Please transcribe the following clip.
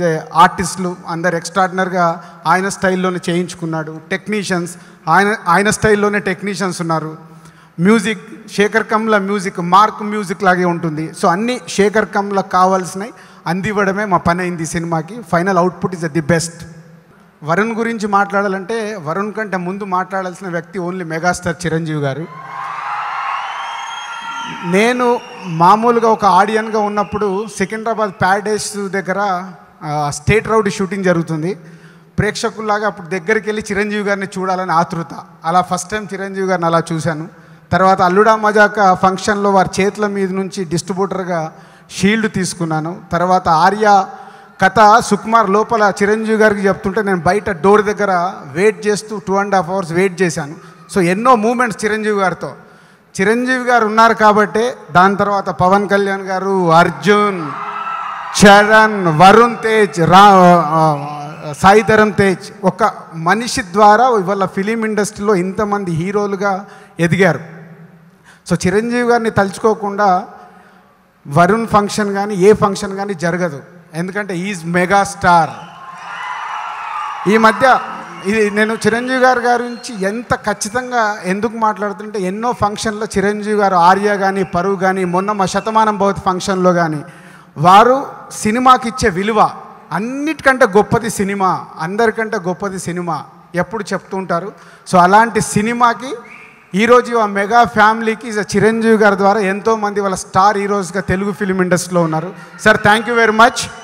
Is a ఆర్టిస్టులు అందరు ఎక్స్ట్రాడినరీగా ఆయన స్టైల్లోనే చేయించుకున్నాడు. టెక్నీషియన్స్ ఆయన ఆయన స్టైల్లోనే టెక్నీషియన్స్ ఉన్నారు. Music Shekhar Kammula music mark music లాగే ఉంటుంది. సో అన్ని శేఖర్ కమ్ల కావాల్సినవి అందివ్వడమే మా పని అయింది ఈ సినిమాకి. Final output is the best. Varun గురించి మాట్లాడాలంటే వరుణ్ కంటే ముందు మాట్లాడాల్సిన వ్యక్తి ఓన్లీ మెగాస్టార్ చిరంజీవి గారు. నేను మామూలుగా ఒక ఆడియన్గా ఉన్నప్పుడు సికింద్రాబాద్ ప్యారడైస్ దగ్గర స్టేట్ రౌడ్ షూటింగ్ జరుగుతుంది. ప్రేక్షకుల్లాగా అప్పుడు దగ్గరికి వెళ్ళి చిరంజీవి గారిని చూడాలని ఆతృత. అలా ఫస్ట్ టైం చిరంజీవి గారిని అలా చూశాను. తర్వాత అల్లుడా మజాక ఫంక్షన్లో వారి చేతుల మీద నుంచి డిస్ట్రిబ్యూటర్గా షీల్డ్ తీసుకున్నాను. తర్వాత ఆర్య కథ సుకుమార్ లోపల చిరంజీవి గారికి చెప్తుంటే నేను బయట డోర్ దగ్గర వెయిట్ చేస్తూ two and half hours wait చేశాను. సో ఎన్నో మూమెంట్స్ చిరంజీవి గారితో. చిరంజీవి గారు ఉన్నారు కాబట్టే దాని తర్వాత పవన్ కళ్యాణ్ గారు అర్జున్ చరణ్ వరుణ్ తేజ్ రా సాయిధరం తేజ్ ఒక మనిషి ద్వారా ఇవాళ ఫిలిం ఇండస్ట్రీలో ఇంతమంది హీరోలుగా ఎదిగారు. సో చిరంజీవి గారిని తలుచుకోకుండా వరుణ్ ఫంక్షన్ కానీ ఏ ఫంక్షన్ కానీ జరగదు. ఎందుకంటే ఈజ్ మెగా స్టార్. ఈ మధ్య ఇది నేను చిరంజీవి గారి గురించి ఎంత ఖచ్చితంగా ఎందుకు మాట్లాడుతుంటే ఎన్నో ఫంక్షన్లో చిరంజీవి గారు ఆర్య కానీ పరువు కానీ మొన్న మా శతమానం భవతి ఫంక్షన్లో కానీ వారు సినిమాకి ఇచ్చే విలువ అన్నిటికంటే గొప్పది సినిమా అందరికంటే గొప్పది సినిమా ఎప్పుడు చెప్తుంటారు సో అలాంటి సినిమాకి ఈరోజు ఆ మెగా ఫ్యామిలీకి చిరంజీవి గారి ద్వారా ఎంతోమంది వాళ్ళ స్టార్ హీరోస్గా తెలుగు ఫిలిం ఇండస్ట్రీలో ఉన్నారు. Sir thank you very much.